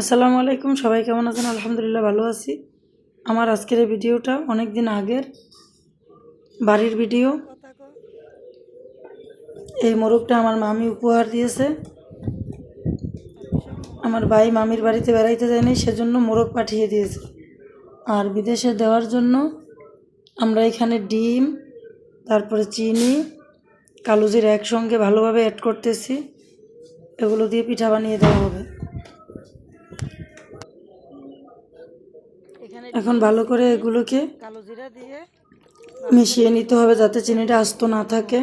আসসালামু আলাইকুম, সবাই কেমন আছেন? আলহামদুলিল্লাহ ভালো আছি। আমার আজকের এই ভিডিওটা অনেক দিন আগের বাড়ির ভিডিও। এই মোরগটা আমার মামি উপহার দিয়েছে। আমার ভাই মামির বাড়িতে বেড়াইতে যায়নি, সেজন্য মোরগ পাঠিয়ে দিয়েছে। আর বিদেশে দেওয়ার জন্য আমরা এখানে ডিম, তারপরে চিনি কালোজির একসঙ্গে ভালোভাবে অ্যাড করতেছি। এগুলো দিয়ে পিঠা বানিয়ে দেওয়া হবে। এখন ভালো করে এগুলোকে কালো জিরা দিয়ে মিশিয়ে নিতে হবে যাতে চিনিটা আস্ত না থাকে।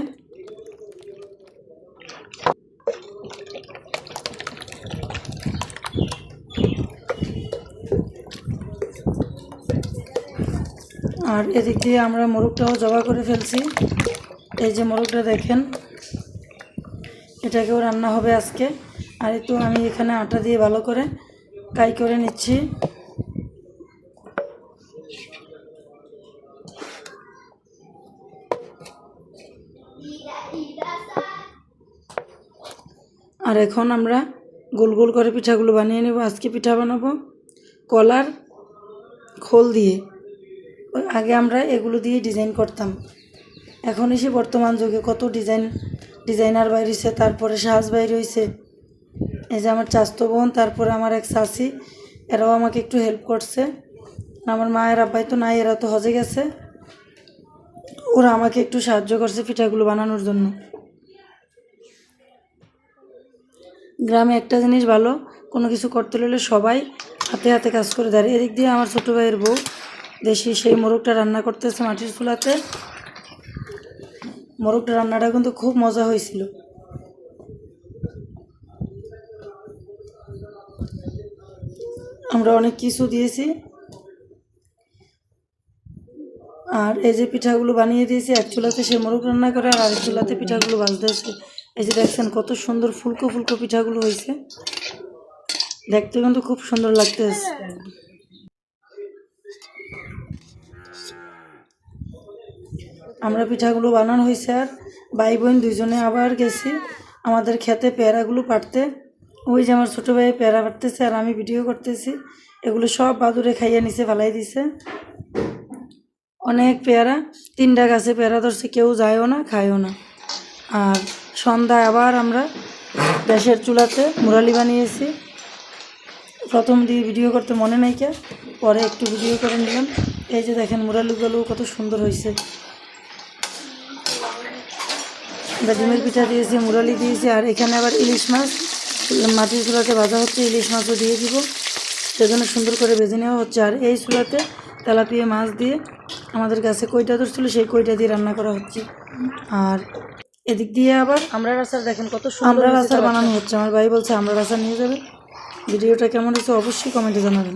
আর এদিক দিয়ে আমরা মোরগটাও জবা করে ফেলছি। এই যে মোরগটা দেখেন এটাকেও রান্না হবে আজকে। আর একটু আমি এখানে আটা দিয়ে ভালো করে কাই করে নিচ্ছি। আর এখন আমরা গোল গোল করে পিঠাগুলো বানিয়ে নেব। আজকে পিঠা বানাবো কলার খোল দিয়ে। আগে আমরা এগুলো দিয়ে ডিজাইন করতাম। এখন এসে বর্তমান যুগে কত ডিজাইন, ডিজাইনার বাইরেছে তারপরে সাজ বাইর হয়েছে এই যে আমার চাস্তো বোন, তারপরে আমার এক শাশি এরাও আমাকে একটু হেল্প করছে। আমার মায়ের আব্বাই তো নাই, এরা তো হজে গেছে। ওরা আমাকে একটু সাহায্য করছে পিঠাগুলো বানানোর জন্য। গ্রামে একটা জিনিস ভালো, কোনো কিছু করতে হলে সবাই হাতে হাতে কাজ করে দেয়। এদিক দিয়ে আমার ছোটো ভাইয়ের বউ দেশি সেই মোরগটা রান্না করতেছে মাটির চুলাতে। মোরগটা রান্নাটা কিন্তু খুব মজা হয়েছিল। আমরা অনেক কিছু দিয়েছি। আর এই যে পিঠাগুলো বানিয়ে দিয়েছি, এক চুলাতে সে মোরগ রান্না করে, আর আরেক চুলাতে পিঠাগুলো ভাজতেছে এই যে দেখছেন কত সুন্দর ফুলকো ফুলকো পিঠাগুলো হয়েছে। দেখতে কিন্তু খুব সুন্দর লাগতেছে। আমরা পিঠাগুলো বানানো হয়েছে, আর ভাই বোন দুইজনে আবার গেছি আমাদের খেতে, পেয়ারাগুলো পাড়তে। ওই যে আমার ছোটো ভাই পেয়ারা পাড়তেছে আর আমি ভিডিও করতেছি, এগুলো সব বাদুরে খাইয়ে নিচে ফালাই দিছে। অনেক পেয়ারা, তিনটা গাছে পেয়ারা ধরছে, কেউ যায়ও না, খায়ও না। আর সন্ধ্যায় আবার আমরা গ্যাসের চুলাতে মুরালি বানিয়েছি। প্রথম দিয়ে ভিডিও করতে মনে নাই কে, পরে একটু ভিডিও করে নিলাম। এই যে দেখেন মুরালিগুলো কত সুন্দর হয়েছে ডিমের পিঠা দিয়েছি, মুরালি দিয়েছি, আর এখানে আবার ইলিশ মাছ। মাটির চুলাতে ভাজা হচ্ছে ইলিশ মাছও দিয়ে দিব। সেজন্য সুন্দর করে ভেজে নেওয়া হচ্ছে। আর এই চুলাতে তেলাপিয়া মাছ দিয়ে আমাদের কাছে কইটা ধরছিল সেই কইটা দিয়ে রান্না করা হচ্ছে। আর এদিক দিয়ে আবার আমরা রাস্তার দেখেন কত আমরা সুন্দর আচার বানানো হচ্ছে। আমার ভাই বলছে আমরা রাস্তা নিয়ে যাবে ভিডিওটা কেমন হচ্ছে অবশ্যই কমেন্টে জানাবেন।